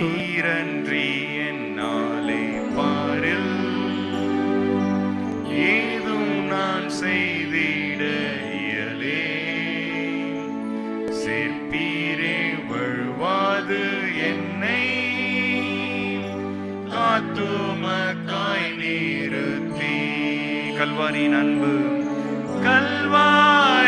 நீரன்றி என்னாலே பாரில். ஏதும் நான் செய்திட இயலே. சேர்ப்பீரே வழுவாது என்னை. காத்துமக்காய் நிறுத்தி கல்வாரியின் அன்பு கல்வாரி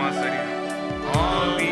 my city.